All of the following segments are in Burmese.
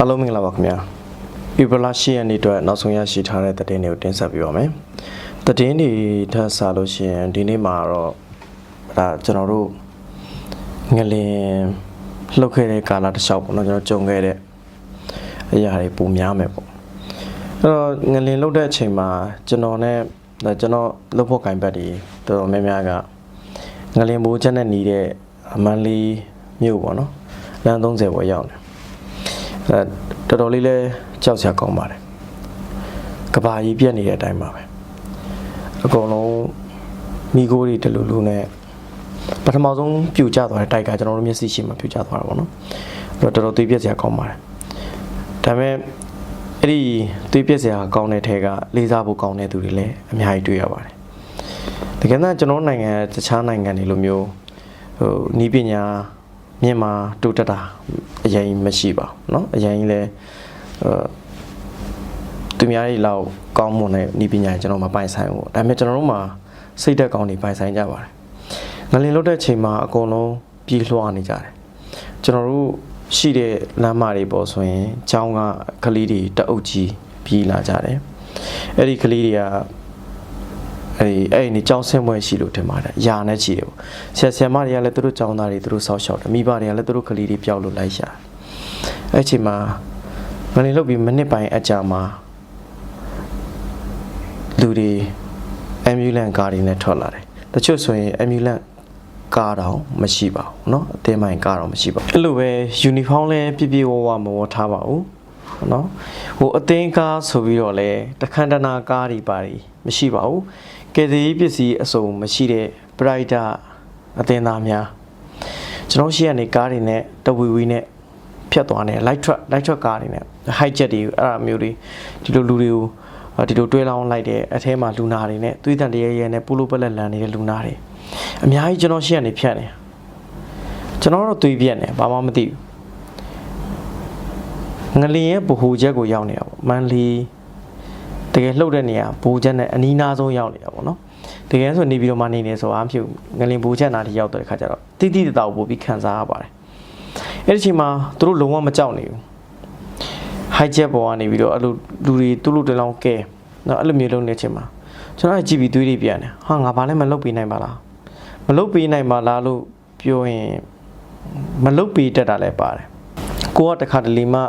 အားလုံးမင်္ဂလာပါခင်ဗျာဧပြီလ10ရက်နေ့အတွက်နောက်ဆုံးရရှိထားတဲ့သတင်းတွေကိုတင်ဆက်ပေးပါမယ်သတင်းတွေထပ်ဆာလို့ရှိရင်ဒီနေ့မှာတော့ဒါကျွန်တော်တို့ငလင်လှုပ်ခဲ့တဲ့ကာလတစ်လျှောက်ပေါ့နော်ကျွန်တော်ကြုံခဲ့တဲ့အရာတွေပုံများမယ်ပေါ့အဲ့တော့ငလင်လှုပ်တဲ့အချိန်မှာကျွန်တော်နဲ့ဒါကျွန်တော်လှုပ်ဖို့ကင်ဘက်တွေတော်တော်များများကငလင်ဘိုးချက်နဲ့หนีတဲ့အမန်လီမြို့ပေါ့နော်လမ်း30ပေါ်ရောက်နေ အဲတော်တော်လေးလဲကြောက်စရာကောင်းပါတယ်ကဘာကြီးပြက်နေတဲ့အတိုင်းပါပဲအကုန်လုံးမိโกတွေတလူလူနဲ့ပထမဆုံးပြူကျသွားတဲ့တိုက်ကကျွန်တော်တို့မျက်စိရှိမှပြူကျသွားတာပေါ့နော်အဲ့တော့တော်တော်သွေးပြက်စရာကောင်းပါတယ်ဒါပေမဲ့အဲ့ဒီသွေးပြက်စရာကောင်းတဲ့ထဲကလေးစားဖို့ကောင်းတဲ့သူတွေလည်းအများကြီးတွေ့ရပါတယ်တကယ်တော့ကျွန်တော်တို့နိုင်ငံတခြားနိုင်ငံတွေလိုမျိုးဟိုနီးပညာ မြန်မာတူတက်တာအရင်မရှိပါဘူးเนาะအရင်လည်းဟိုသူများတွေလောက်ကောင်းမွန်တဲ့နီးပညာကျွန်တော်မပိုင်ဆိုင်ဘူးပေါ့ဒါပေမဲ့ကျွန်တော်တို့မှာစိတ်သက်ကောင်းတွေပိုင်ဆိုင်ကြပါတယ်ငလင်လုတ်တဲ့ချိန်မှာအကုန်လုံးပြေးလွှားနေကြတယ်ကျွန်တော်တို့ရှိတဲ့လမ်းမတွေပေါ်ဆိုရင်ကျောင်းကကလေးတွေတအုပ်ကြီးပြေးလာကြတယ်အဲ့ဒီကလေးတွေက အဲ့ဒီအဲ့ဒီနေကြောင်းဆင်းပွဲရှိလို့ထင်ပါတယ်။ယာနဲ့ချီတယ်ပေါ့။ဆရာဆရာမတွေကလည်းသူတို့ကြောင်းသားတွေသူတို့ဆောက်ရှောက်တယ်။မိဘတွေကလည်းသူတို့ကလေးတွေပျောက်လို့လိုက်ရှာ။အဲ့ဒီအချိန်မှာငလင်လုတ်ပြီးမိနစ်ပိုင်းအကြာမှာလူတွေ ambulance ကားတွေနဲ့ထွက်လာတယ်။တချို့ဆိုရင် ambulance ကားတော့မရှိပါဘူးเนาะအသေးမိုင်ကားတော့မရှိပါဘူး။အဲ့လိုပဲ uniform လည်းပြည့်ပြည့်ဝဝမဝတ်ထားပါဘူး။နော်ဟိုအသင်းကားဆိုပြီးတော့လဲတခန္ဓနာကားတွေပါတွေမရှိပါဘူး ကယ်ဆယ်ရေးပစ္စည်းအစုံမရှိတဲ့ brighter အသင်းသားများကျွန်တော်ရှိရနေကားတွေနဲ့တဝီဝီနဲ့ဖြတ်သွားနေ light truck light truck ကားတွေနဲ့ high jet တွေအဲ့အမျိုးတွေဒီလိုလူတွေကိုဒီလိုတွဲလောင်းလိုက်တဲ့အထဲမှာလူနာတွေနဲ့သွေးတန်တရဲရဲနဲ့ပူလိုပက်လက်လန်နေတဲ့လူနာတွေအများကြီးကျွန်တော်ရှိရနေဖြတ်နေကျွန်တော်တော့သွေးပြက်နေဘာမှမသိဘူးငလျင်ရဲ့ဗဟိုချက်ကိုရောက်နေတာပေါ့မန်လီတ ကယ်လှုပ်တဲ့နေရာဘူချက်နဲ့အနီးနားဆုံးရောက်နေတာပေါ့နော်တကယ်ဆိုနေပြီးတော့မှနေနေဆိုအားဖြူငလျင်ဘူချက်နာထိရောက်တဲ့ခါကျတော့တိတိတတောက်ပို့ပြီးခံစားရပါတယ်အဲ့ဒီချိန်မှာသူတို့လုံးဝမကြောက်နေဘူးဟိုက်ချက်ပေါ်ကနေပြီးတော့အဲ့လိုလူတွေသူ့လူတလောင်းကဲနော်အဲ့လိုမျိုးလုံးနေချိန်မှာကျွန်တော်ကကြည့်ပြီးသွေးတွေပြန်တယ်ဟာငါဘာလဲမလုပ်ပေးနိုင်ပါလားမလုပ်ပေးနိုင်ပါလားလို့ပြောရင်မလုပ်ပေးတတ်တာလည်းပါတယ်ကိုကတခါတလေမှ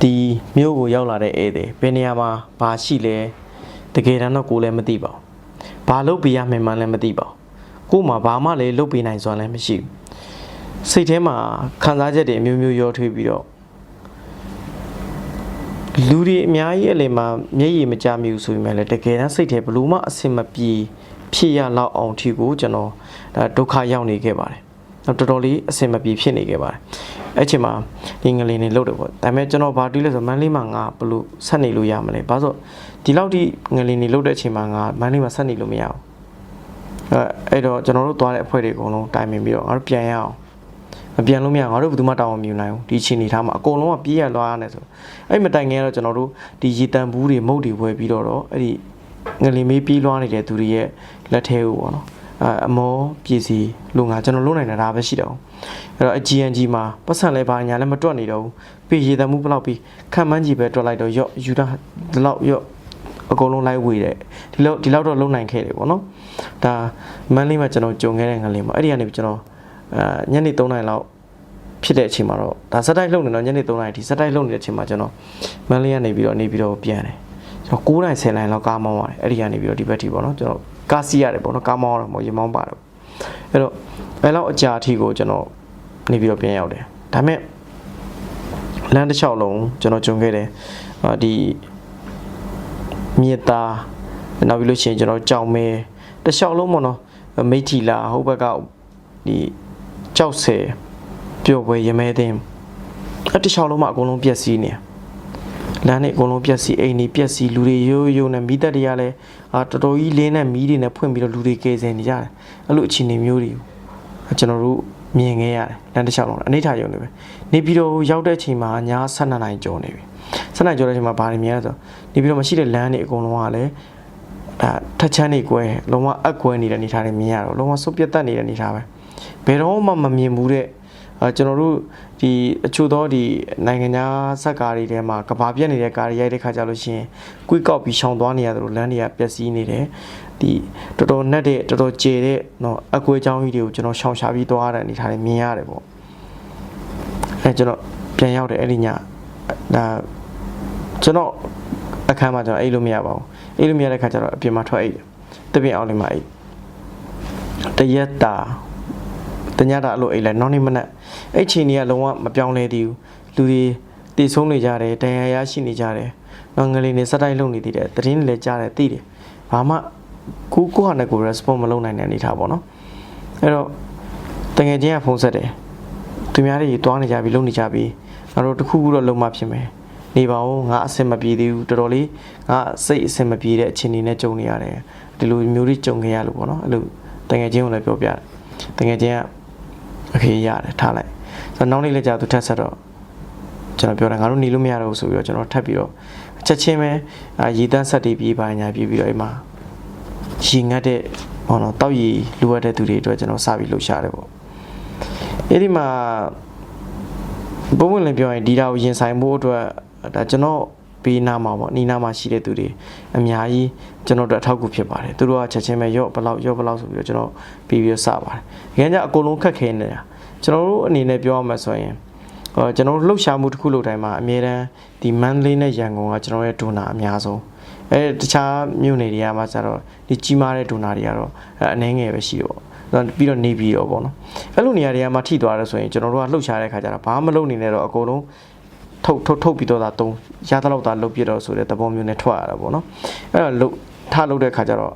ဒီမြို့ကိုရောက်လာတဲ့ဧည့်သည်ဘယ်နေရာမှာဘာရှိလဲတကယ်တမ်းတော့ကိုလည်းမသိပါဘူးဘာလုပ်ပြရမှန်းမှလည်းမသိပါဘူးကို့မှာဘာမှလည်းလုပ်ပြနိုင်စွမ်းလည်းမရှိဘူးစိတ်ထဲမှာခံစားချက်တွေအမျိုးမျိုးရောထွေးပြီးတော့လူတွေအများကြီးအလယ်မှာမျက်ရည်မကြမိဘူးဆိုပေမဲ့လည်းတကယ်တမ်းစိတ်ထဲဘလို့မှအဆင်မပြေဖြစ်ရလောက်အောင်ထီကိုကျွန်တော်ဒါဒုက္ခရောက်နေခဲ့ပါတယ်တော့တော်တော်လေးအဆင်မပြေဖြစ်နေခဲ့ပါတယ် အဲ့ချိန်မှာဒီငလင်နေလုတ်တယ်ပေါ့ဒါပေမဲ့ကျွန်တော်ဘာတွေးလဲဆိုမန်းလေးမှာငါဘလို့ဆက်နေလို့ရမလဲဘာလို့ဒီလောက်ထိငလင်နေလုတ်တဲ့အချိန်မှာငါမန်းလေးမှာဆက်နေလို့မရဘူးအဲ့အဲ့တော့ကျွန်တော်တို့သွားတဲ့အဖွဲ့တွေအကုန်လုံးတိုင်ပင်ပြီးတော့ငါတို့ပြန်ရအောင်မပြန်လို့မရငါတို့ဘယ်သူမှတောင်းမမြူနိုင်ဘူးဒီချိန်နေထားမှာအကုန်လုံးကပြေးရလွားရတယ်ဆိုအဲ့မတိုင်ခင်ကတော့ကျွန်တော်တို့ဒီရေတံဘူးတွေမုတ်တွေဝယ်ပြီးတော့တော့အဲ့ဒီငလင်မေးပြေးလွားနေတဲ့သူတွေရဲ့လက်ထဲကိုပေါ့နော်အအမောပြည်စီလုံငါကျွန်တော်လုံနိုင်တာဒါပဲရှိတော့ အဲ့တော့ GNG မှာပတ်စံလဲပါညာလည်းမတွက်နေတော့ဘူးပြီးရေတံမှုဘယ်လောက်ပြီးခံမှန်းကြီးပဲတွက်လိုက်တော့ရော့ယူတာဒီလောက်ရော့အကုန်လုံးလိုက်ဝေတယ်ဒီလောက်ဒီလောက်တော့လုံနိုင်ခဲ့တယ်ပေါ့နော်ဒါမန်းလေးမှာကျွန်တော်ကြုံခဲ့တဲ့ငလင်မှာအဲ့ဒီကနေကျွန်တော်အာညနေ3နာရီလောက်ဖြစ်တဲ့အချိန်မှာတော့ဒါစက်တိုက်လှုပ်နေတော့ညနေ3နာရီဒီစက်တိုက်လှုပ်နေတဲ့အချိန်မှာကျွန်တော်မန်းလေးကနေပြီးတော့နေပြီးတော့ပြန်တယ်ကျွန်တော်9နိုင်10နိုင်လောက်ကားမောင်းရတယ်အဲ့ဒီကနေပြီးတော့ဒီဘက်ထိပေါ့နော်ကျွန်တော်ကားစီးရတယ်ပေါ့နော်ကားမောင်းရတယ်မဟုတ်ရေမောင်းပါတယ်အဲ့တော့အဲ့လောက်အကြာအထိကိုကျွန်တော် နေပြီးတော့ပြန်ရောက်တယ်ဒါပေမဲ့လမ်းတစ်လျှောက်လုံးကျွန်တော်ကြုံခဲ့တယ်အာဒီမြေသားနောက်ပြီးလို့ရှိရင်ကျွန်တော်ကြောင်မဲတစ်လျှောက်လုံးပေါ့နော်မိထီလာဟိုဘက်ကဒီကြောက်ဆယ်ပျော်ပွဲရမဲသိန်းအဲ့တစ်လျှောက်လုံးမှာအကုန်လုံးပြက်စီးနေတယ်လမ်းတွေအကုန်လုံးပြက်စီးအိမ်တွေပြက်စီးလူတွေရိုးရိုးနဲ့မိသက်တွေကလည်းအာတော်တော်ကြီးလင်းနဲ့မီးတွေနဲ့ဖွင့်ပြီးတော့လူတွေကယ်ဆယ်နေကြတယ်အဲ့လိုအခြေအနေမျိုးတွေကိုကျွန်တော်တို့ မြင်ခဲ့ရတယ်လမ်းတစ်လျှောက်လုံးအနိဋ္ဌာယုံနေပဲနေပြီးတော့ရောက်တဲ့အချိန်မှာည7နာရီကျော်နေပြီ7နာရီကျော်တဲ့အချိန်မှာဘာတွေမြင်ရလဲဆိုတော့နေပြီးတော့မရှိတဲ့လမ်းတွေအကုန်လုံးကလည်းအာထက်ချမ်းနေကွဲလုံးဝအက်ကွဲနေတဲ့အနေအထားတွေမြင်ရတော့လုံးဝစုပ်ပြတ်တက်နေတဲ့အနေအထားပဲဘယ်တော့မှမမြင်ဘူးတဲ့ အဲကျွန်တော်တို့ဒီအချို့သောဒီနိုင်ငံခြားဇက်ကားတွေထဲမှာကဘာပြက်နေတဲ့ကားတွေရိုက်တဲ့ခါကြလို့ရှိရင်ကွိကောက်ပြီးရှောင်သွားနေရတယ်လို့လမ်းတွေကပျက်စီးနေတယ်ဒီတော်တော်နှက်တဲ့တော်တော်ကျေတဲ့နော်အကွေးချောင်းကြီးတွေကိုကျွန်တော်ရှောင်ရှားပြီးသွားရတဲ့အနေထားတွေမြင်ရတယ်ပေါ့အဲကျွန်တော်ပြန်ရောက်တယ်အဲ့ဒီညဒါကျွန်တော်အခန်းမှာကျွန်တော်အိတ်လို့မရပါဘူးအိတ်လို့မရတဲ့ခါကျတော့အပြင်မှာထွက်အိတ်တယ်တပြင်းအောင်လေးမှာအိတ်တရက်တာ တညတာအဲ့လိုအိတ်လိုက်နောက်နေ့မနက်အဲ့ချိန်ကြီးကလုံးဝမပြောင်းလဲသေးဘူးလူတွေတည်ဆုံးနေကြတယ်တန်ရာရရှိနေကြတယ်နောက်ငလေးနေစက်တိုင်းလုံနေသေးတယ်တရင်လည်းကြားတယ်သိတယ်ဘာမှကိုကိုဟာနဲ့ကို response မလုပ်နိုင်တဲ့အနေထားပေါ့နော်အဲ့တော့တငယ်ချင်းကဖုန်းဆက်တယ်သူများတွေတွားနေကြပြီလုံနေကြပြီငါတို့တစ်ခုခုတော့လုံမှဖြစ်မယ်နေပါဦးငါအဆင်မပြေသေးဘူးတော်တော်လေးငါစိတ်အဆင်မပြေတဲ့အခြေအနေနဲ့ကြုံနေရတယ်ဒီလိုမျိုးတွေကြုံခဲ့ရလို့ပေါ့နော်အဲ့လိုတငယ်ချင်းကိုလည်းပြောပြတယ်တငယ်ချင်းက အခေးရတယ်ထားလိုက်ဆိုတော့နောက်နေ့လည်းကြာသူထပ်ဆက်တော့ကျွန်တော်ပြောတယ်ငါတို့หนีလို့မရတော့ဘူးဆိုပြီးတော့ကျွန်တော်ထပ်ပြီးတော့ချက်ချင်းပဲရေတန်းဆက်တီးပြေးပါညာပြေးပြီးတော့အိမ်မှာရေငတ်တဲ့ဘောနော်တောက်ရီလိုအပ်တဲ့သူတွေအတွက်ကျွန်တော်စပြီးလှူရှာတယ်ပေါ့အဲ့ဒီမှာဘုံဝင်လည်းပြောရင်ဒီတာကိုရင်ဆိုင်ဖို့အတွက်ဒါကျွန်တော် ဘေးနားမှာပေါ့နီးနားမှာရှိတဲ့သူတွေအများကြီးကျွန်တော်တို့အထောက်အကူဖြစ်ပါတယ်သူတို့ကချက်ချင်းပဲရော့ဘလောက်ရော့ဘလောက်ဆိုပြီးတော့ကျွန်တော်ပြီးပြီးတော့စပါတယ်။ဒီကနေ့အကုန်လုံးခက်ခဲနေတာကျွန်တော်တို့အနေနဲ့ပြောရမှာဆိုရင်ဟောကျွန်တော်တို့လှုပ်ရှားမှုတစ်ခုလုပ်တိုင်းမှာအမြဲတမ်းဒီမန္တလေးနဲ့ရန်ကုန်ကကျွန်တော်ရဲ့ဒိုနာအများဆုံးအဲတခြားမြို့နယ်တွေကမှကျတော့ဒီကြီးမားတဲ့ဒိုနာတွေကတော့အဲအနှဲငယ်ပဲရှိတော့ပြီးတော့နေပြီးတော့ပေါ့နော်အဲ့လိုနေရာတွေကမှထိသွားတယ်ဆိုရင်ကျွန်တော်တို့ကလှုပ်ရှားတဲ့ခါကျတော့ဘာမှမလုပ်နေနဲ့တော့အကုန်လုံး ထုတ်ထုတ်ထုတ်ပြီးတော့ဒါတုံးရသလောက်သာလုတ်ပြတော့ဆိုတဲ့သဘောမျိုးနဲ့ထွက်ရတာပေါ့နော်အဲ့တော့လုတ်ထလုတ်တဲ့ခါကျတော့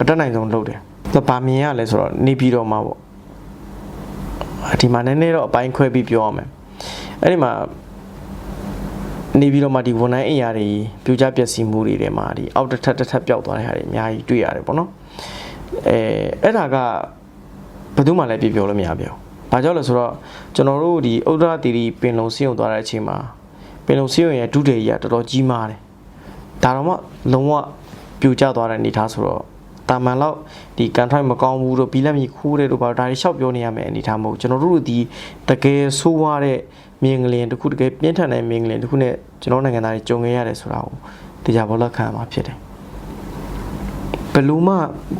အတက်နိုင်ဆုံးလုတ်တယ်သူဗာမြင်ရလဲဆိုတော့နေပြီးတော့မှာပေါ့ဒီမှာနည်းနည်းတော့အပိုင်းခွဲပြီးပြောရမယ်အဲ့ဒီမှာနေပြီးတော့မှဒီဝန်နိုင်အင်အားတွေပြိုကျပျက်စီးမှုတွေထဲမှာဒီအောက်တစ်ထပ်တစ်ထပ်ပျောက်သွားတဲ့ဟာတွေအများကြီးတွေ့ရတယ်ပေါ့နော်အဲအဲ့ဒါကဘယ်သူမှလည်းပြပြောလို့မရပြောဘူးဘာကြောင့်လဲဆိုတော့ကျွန်တော်တို့ဒီဥဒ္ဒရာတီရီပင်လုံစီးုံသွားတဲ့အချိန်မှာ ပင်လုံစီးုံရဲ့ဒုတိယကြီးကတော်တော်ကြီးမားတယ်ဒါတော့မှလုံးဝပြိုကျသွားတဲ့အနေထားဆိုတော့တာမန်တော့ဒီကန်ထိုက်မကောင်းဘူးတို့ဘီလက်မီခိုးတယ်တို့ဘာဒါတွေလျှောက်ပြောနေရမယ်အနေထားမဟုတ်ကျွန်တော်တို့ဒီတကယ်ဆိုးွားတဲ့မြင်ကလင်တစ်ခုတကယ်ပြင်းထန်တဲ့မြင်ကလင်တစ်ခုနဲ့ကျွန်တော်နိုင်ငံသားတွေကြုံခဲ့ရတယ်ဆိုတာကိုတရားဘောလက်ခံမှာဖြစ်တယ်ဘလူးမ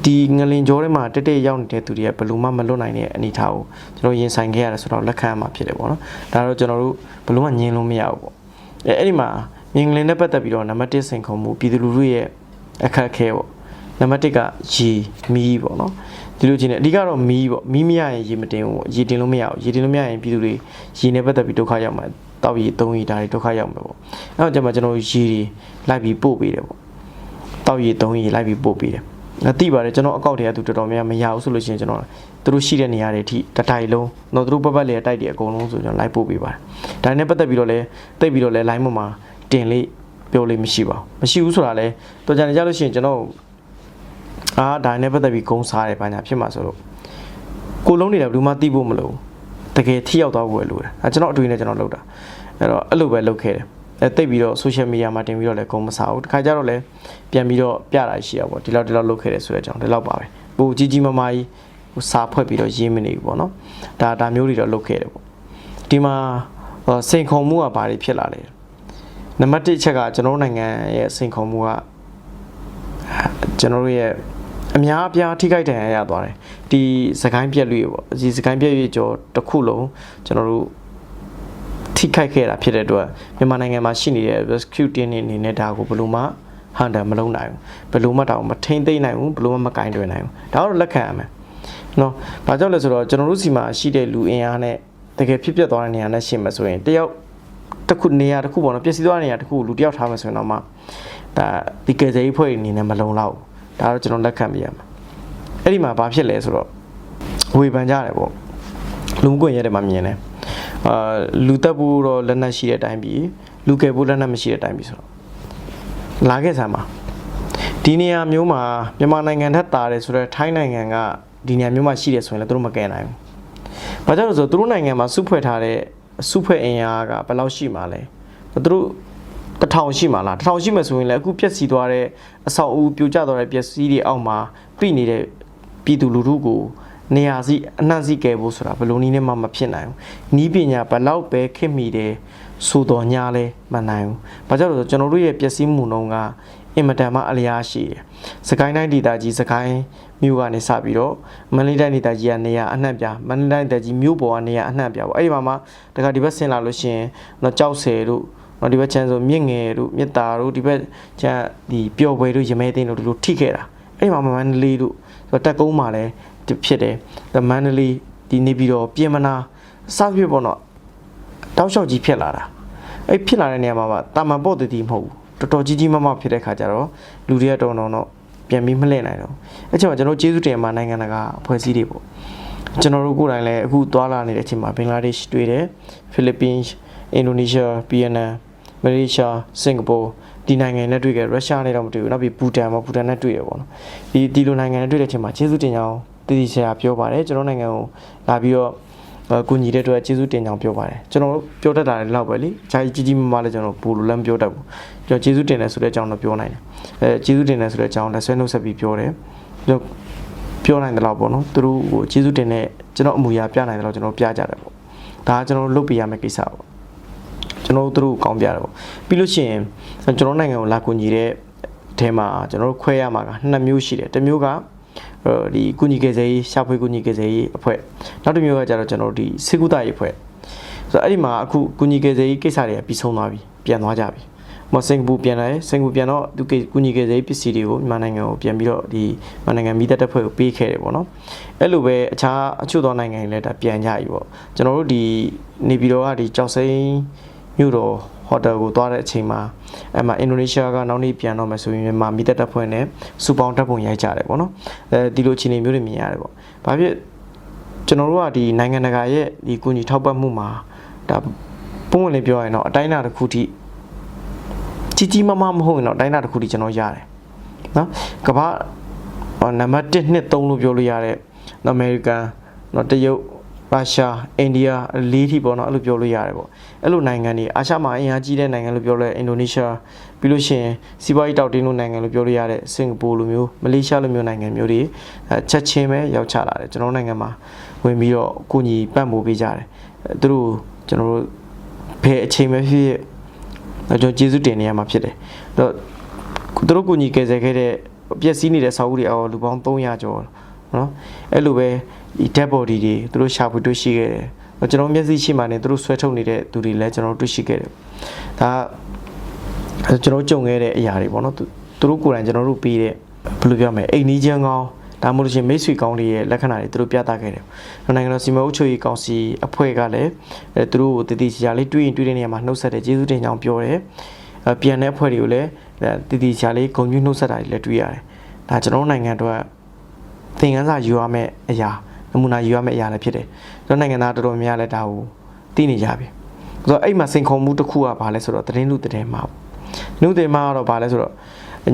ဒီငလင်ကြောထဲမှာတက်တက်ရောက်နေတဲ့သူတွေကဘလူးမမလွတ်နိုင်တဲ့အနေထားကိုကျွန်တော်ရင်ဆိုင်ခဲ့ရတယ်ဆိုတော့လက်ခံမှာဖြစ်တယ်ပေါ့နော်ဒါတော့ကျွန်တော်တို့ဘလူးမညင်လို့မရဘူးပေါ့ အဲအဲ့ဒီမှာမြင်ကလင်နဲ့ပတ်သက်ပြီးတော့နံပါတ်1စိန်ခေါ်မှုပြည်သူလူထုရဲ့အခက်အခဲပေါ့နံပါတ်1ကရေမီးပေါ့နော်ဒီလိုချင်းနေအဓိကတော့မီးပေါ့မီးမရရင်ရေမတင်ဘူးပေါ့ရေတင်လို့မရဘူးရေတင်လို့မရရင်ပြည်သူတွေရေနဲ့ပတ်သက်ပြီးဒုက္ခရောက်မှာတောက်ရေသုံးရေဒါတွေဒုက္ခရောက်မှာပေါ့အဲတော့ကျွန်မကျွန်တော်ရေတွေလိုက်ပြီးပို့ပေးတယ်ပေါ့တောက်ရေသုံးရေလိုက်ပြီးပို့ပေးတယ်ငါ သိပါတယ်ကျွန်တော်အကောက်တွေကသူတော်တော်များများမရဘူးဆိုလို့ရှိရင်ကျွန်တော်သူတို့ရှိတဲ့နေရာတွေအထိတတိုင်လုံးတော့သူတို့ပတ်ပတ်လေတိုက်တွေအကုန်လုံးဆိုကျွန်တော်လိုက်ပို့ပေးပါတယ်ဒါနဲ့ပတ်သက်ပြီးတော့လဲတိတ်ပြီးတော့လဲ line ပေါ်မှာတင်လေးပြောလေးမရှိပါဘူးမရှိဘူးဆိုတာလဲတော်ကြနေကြလို့ရှိရင်ကျွန်တော်အာဒါနဲ့ပတ်သက်ပြီးဂုံစားတယ်ဘာညာဖြစ်မှာဆိုတော့ကိုလုံးနေတယ်ဘယ်သူမှသိဖို့မလိုဘူးတကယ်ထိရောက်သွားဖို့ပဲလိုတယ်အဲကျွန်တော်အတွေ့နဲ့ကျွန်တော်လုပ်တာအဲ့တော့အဲ့လိုပဲလုပ်ခဲ့တယ် အဲတိတ်ပြီးတော့ social media မှာတင်ပြီးတော့လည်းဂုံမစားဘူးတခါကျတော့လည်းပြန်ပြီးတော့ပြတာရှိရပါဘောဒီလောက်ဒီလောက်လုပ်ခဲ့တယ်ဆိုတဲ့အကြောင်းဒီလောက်ပါပဲဟိုကြီးကြီးမားမားကြီးဟိုစာဖွဲ့ပြီးတော့ရေးမနေဘူးပေါ့နော်ဒါဒါမျိုးတွေတော့လုပ်ခဲ့တယ်ပေါ့ဒီမှာဟိုစိန်ခုံမှုကဘာတွေဖြစ်လာလဲနံပါတ်1အချက်ကကျွန်တော်တို့နိုင်ငံရဲ့စိန်ခုံမှုကကျွန်တော်တို့ရဲ့အများအပြားထိခိုက်ဒဏ်ရာရသွားတယ်ဒီစကိုင်းပြက်လွေပေါ့ဒီစကိုင်းပြက်ရွေကျော်တစ်ခုလုံးကျွန်တော်တို့ ထိခိုက်ခဲ့တာဖြစ်တဲ့အတွက်မြန်မာနိုင်ငံမှာရှိနေတဲ့ rescue team တွေအနေနဲ့ဒါကိုဘယ်လိုမှဟန်တာမလုပ်နိုင်ဘူးဘယ်လိုမှတောင်မထိမ့်သိမ့်နိုင်ဘူးဘယ်လိုမှမကင်တွယ်နိုင်ဘူးဒါတော့လက်ခံရမယ်နော်ဘာကြောင့်လဲဆိုတော့ကျွန်တော်တို့စီမှာရှိတဲ့လူအင်အားနဲ့တကယ်ဖြစ်ပျက်သွားတဲ့နေရာနဲ့ရှင်းမယ်ဆိုရင်တယောက်တစ်ခုနေရာတစ်ခုပေါ့နော်ပျက်စီးသွားတဲ့နေရာတစ်ခုကိုလူတစ်ယောက်ထားမယ်ဆိုရင်တော့မှဒါဒီကယ်ဆယ်ရေးဖွဲ့အနေနဲ့မလုံလောက်ဘူးဒါတော့ကျွန်တော်လက်ခံပြရမှာအဲ့ဒီမှာဘာဖြစ်လဲဆိုတော့ဝေဖန်ကြတယ်ပေါ့လူမှုကွန်ရက်တွေမှာမြင်တယ် အာလူတက်ဖို့တော့လက်နက်ရှိတဲ့အတိုင်းပြီးလူကယ်ဖို့လက်နက်မရှိတဲ့အတိုင်းပြီးဆိုတော့လာခဲ့စမ်းပါဒီနေရာမျိုးမှာမြန်မာနိုင်ငံထက်တာတယ်ဆိုတော့ထိုင်းနိုင်ငံကဒီနေရာမျိုးမှာရှိတယ်ဆိုရင်လည်းသူတို့မကယ်နိုင်ဘူးဘာကြောင့်လဲဆိုတော့သူတို့နိုင်ငံမှာစုဖွဲ့ထားတဲ့စုဖွဲ့အင်အားကဘယ်လောက်ရှိမှလဲသူတို့တထောင်ရှိမှလားတထောင်ရှိမှဆိုရင်လည်းအခုပြက်စီးသွားတဲ့အဆောက်အဦပြိုကျသွားတဲ့ပျက်စီးတွေအောက်မှာပြိနေတဲ့ပြည်သူလူထုကို နေရာစီအနှံ့စီကဲဖို့ဆိုတာဘယ်လိုနည်းနဲ့မှမဖြစ်နိုင်ဘူးနီးပညာဘယ်လောက်ပဲခင်မိတယ်ဆိုတော်ညာလဲမနိုင်ဘူးဘာကြောင့်လဲဆိုတော့ကျွန်တော်တို့ရဲ့ပျက်စီးမှုနှုန်းကအင်မတန်မှအလျားရှိတယ်စကိုင်းတိုင်းဒေသကြီးစကိုင်းမြို့ကနေစပြီးတော့မန္တလေးတိုင်းဒေသကြီးကနေရာအနှံ့ပြမန္တလေးတိုင်းဒေသကြီးမြို့ပေါ်ကနေရာအနှံ့ပြပေါ့အဲ့ဒီမှာမှတခါဒီဘက်ဆင်းလာလို့ရှိရင်တော့ကြောက်ဆယ်တို့နော်ဒီဘက်ချမ်းဆိုမြင့်ငယ်တို့မြစ်တာတို့ဒီဘက်ချမ်းဒီပျော်ပွဲတို့ရမဲသိန်းတို့ဒီလိုထိခဲ့တာအဲ့ဒီမှာမန္တလေးတို့ဆိုတော့တက်ကုန်းမှာလည်းဒီ ဖြစ်တယ်ဒါမန္တလေးဒီနေပြီးတော့ပြင်မနာစသဖြင့်ပေါ့နော်တောက်လျှောက်ကြီးဖြစ်လာတာအဲ့ဖြစ်လာတဲ့နေရာမှာပါတာမန်ပေါ့တည်တည်မဟုတ်ဘူးတော်တော်ကြီးကြီးမားမားဖြစ်တဲ့ခါကျတော့လူတွေကတော်တော်တော့ပြန်ပြီးမလှည့်နိုင်တော့အဲ့ချိန်မှာကျွန်တော်ကျေးဇူးတင်မှာနိုင်ငံတကာအဖွဲ့အစည်းတွေပေါ့ကျွန်တော်တို့ကိုယ်တိုင်လည်းအခုသွားလာနေတဲ့အချိန်မှာဘင်္ဂလားဒေ့ရှ်တွေ့တယ်ဖိလစ်ပင်းအင်ဒိုနီးရှားဗီယက်နမ်မလေးရှားစင်ကာပူဒီနိုင်ငံနဲ့တွေ့ခဲ့ရုရှားနဲ့တော့မတွေ့ဘူးနောက်ပြီးဘူတန်မှာဘူတန်နဲ့တွေ့ရပေါ့နော်ဒီဒီလိုနိုင်ငံနဲ့တွေ့တဲ့အချိန်မှာကျေးဇူးတင်ကြအောင် တည်တည်ဆရာပြောပါတယ်ကျွန်တော်နိုင်ငံကိုလာပြီးတော့အဲကူညီတဲ့အတွက်ကျေးဇူးတင်ကြောင်းပြောပါတယ်ကျွန်တော်ပြောတတ်တာလည်းလောက်ပဲလေဂျာကြီးကြီးမားမားလည်းကျွန်တော်ဘူလိုလည်းမပြောတတ်ဘူးကျွန်တော်ကျေးဇူးတင်တယ်ဆိုတဲ့အကြောင်းတော့ပြောနိုင်တယ်အဲကျေးဇူးတင်တယ်ဆိုတဲ့အကြောင်းလည်းဆွဲနှုတ်ဆက်ပြီးပြောတယ်ကျွန်တော်ပြောနိုင်တယ်လို့ပေါ့နော်သူတို့ဟိုကျေးဇူးတင်တဲ့ကျွန်တော်အမူအရာပြနိုင်တယ်လို့ကျွန်တော်ပြကြတယ်ပေါ့ဒါကကျွန်တော်လုပ်ပြရမယ့်ကိစ္စပေါ့ကျွန်တော်တို့ကောင်းပြတယ်ပေါ့ပြီးလို့ရှိရင်ကျွန်တော်နိုင်ငံကိုလာကူညီတဲ့အထဲမှာကျွန်တော်တို့ခွဲရမှာကနှစ်မျိုးရှိတယ်တစ်မျိုးက ဒီကုညီကေစေးရှာဖွေကုညီကေစေးအဖွဲ့နောက်တစ်မျိုးကကျတော့ကျွန်တော်တို့ဒီစေကုသရေးအဖွဲ့ဆိုတော့အဲ့ဒီမှာအခုကုညီကေစေးကိစ္စတွေကပြီးဆုံးသွားပြီပြန်သွားကြပြီမစင်ကာပူပြန်လာတယ်စင်ကာပူပြန်တော့သူကုညီကေစေးပစ္စည်းတွေကိုမြန်မာနိုင်ငံကိုပြန်ပြီးတော့ဒီမြန်မာနိုင်ငံမိသက်တပ်ဖွဲ့ကိုပေးခဲ့တယ်ပေါ့နော်အဲ့လိုပဲအခြားအချို့သောနိုင်ငံတွေလည်းဒါပြန်ကြပြီပေါ့ကျွန်တော်တို့ဒီနေပြည်တော်ကဒီကြောက်စိမ်းမြို့တော် ဟိုတယ်ကိုသွားတဲ့အချိန်မှာအဲ့မှာအင်ဒိုနီးရှားကနောက်နေ့ပြန်တော့မယ်ဆိုရင်မြန်မာမိသက်တပ်ဖွဲ့နဲ့စူပေါင်းတပ်ပုံရိုက်ကြတယ်ပေါ့နော်အဲဒီလိုအခြေအနေမျိုးတွေမြင်ရတယ်ပေါ့ဘာဖြစ်ကျွန်တော်တို့ကဒီနိုင်ငံတကာရဲ့ဒီကုညီထောက်ပံ့မှုမှာဒါပုံဝင်လေးပြောရရင်တော့အတိုင်းအတာတစ်ခုထိကြီးကြီးမားမားမဟုတ်ရင်တော့အတိုင်းအတာတစ်ခုထိကျွန်တော်ရတယ်နော်ကမ္ဘာနံပါတ်1 2 3လို့ပြောလို့ရတဲ့အမေရိကန်နော်တရုတ် ရုရှားအိန္ဒိယလေးထိပေါ့နော်အဲ့လိုပြောလို့ရတယ်ပေါ့အဲ့လိုနိုင်ငံတွေအာရှမှာအင်အားကြီးတဲ့နိုင်ငံလို့ပြောလဲအင်ဒိုနီးရှားပြီးလို့ရှိရင်စီးပွားရေးတောက်တင်းလို့နိုင်ငံလို့ပြောလို့ရတဲ့စင်ကာပူလိုမျိုးမလေးရှားလိုမျိုးနိုင်ငံမျိုးတွေချက်ချင်းပဲရောက်ချလာတယ်ကျွန်တော်နိုင်ငံမှာဝင်ပြီးတော့ကိုညီပံ့ပိုးပေးကြတယ်သူတို့ကျွန်တော်တို့ဘယ်အချိန်ပဲဖြစ်ဖြစ်ကျွန်တော်ကျေးဇူးတင်နေရမှာဖြစ်တယ်တော့သူတို့ကိုညီကယ်ဆယ်ခဲ့တဲ့ပျက်စီးနေတဲ့စာအုပ်တွေအော်လူပေါင်း300ကျော်နော်အဲ့လိုပဲ ဒီ dead body တွေသူတို့ရှာဖွေတွေ့ရှိခဲ့တယ်။ကျွန်တော်မျက်စိရှိမှနေသူတို့ဆွဲထုတ်နေတဲ့သူတွေလည်းကျွန်တော်တွေ့ရှိခဲ့တယ်။ဒါကျွန်တော်ကြုံခဲ့တဲ့အရာတွေပေါ့နော်သူတို့ကိုယ်တိုင်ကျွန်တော်တို့ပြီးတဲ့ဘယ်လိုပြောမလဲအိမ်နီးချင်းကောင်းဒါမှမဟုတ်ရှင်မိတ်ဆွေကောင်းတွေရဲ့လက္ခဏာတွေသူတို့ပြသခဲ့တယ်။နိုင်ငံတော်စီမံအုပ်ချုပ်ရေးကောင်စီအဖွဲ့ကလည်းအဲသူတို့ကိုတည်တည်ချာလေးတွေ့ရင်တွေ့တဲ့နေရာမှာနှုတ်ဆက်တယ်ကျေးဇူးတင်ကြောင်းပြောတယ်။အပြန်တဲ့အဖွဲ့တွေကိုလည်းတည်တည်ချာလေးဂုဏ်ပြုနှုတ်ဆက်တာတွေလည်းတွေ့ရတယ်။ဒါကျွန်တော်နိုင်ငံအတွက်သင်ခန်းစာယူရမယ့်အရာ နမူနာယူရမယ့်အရာလည်းဖြစ်တယ်ကျွန်တော်နိုင်ငံသားတော်တော်များများလည်းဒါကိုသိနေကြပြီဆိုတော့အဲ့မှာစင်ခုံမှုတစ်ခုကဘာလဲဆိုတော့သတင်းလူသတင်းမှာနုသတင်းမှာကတော့ဘာလဲဆိုတော့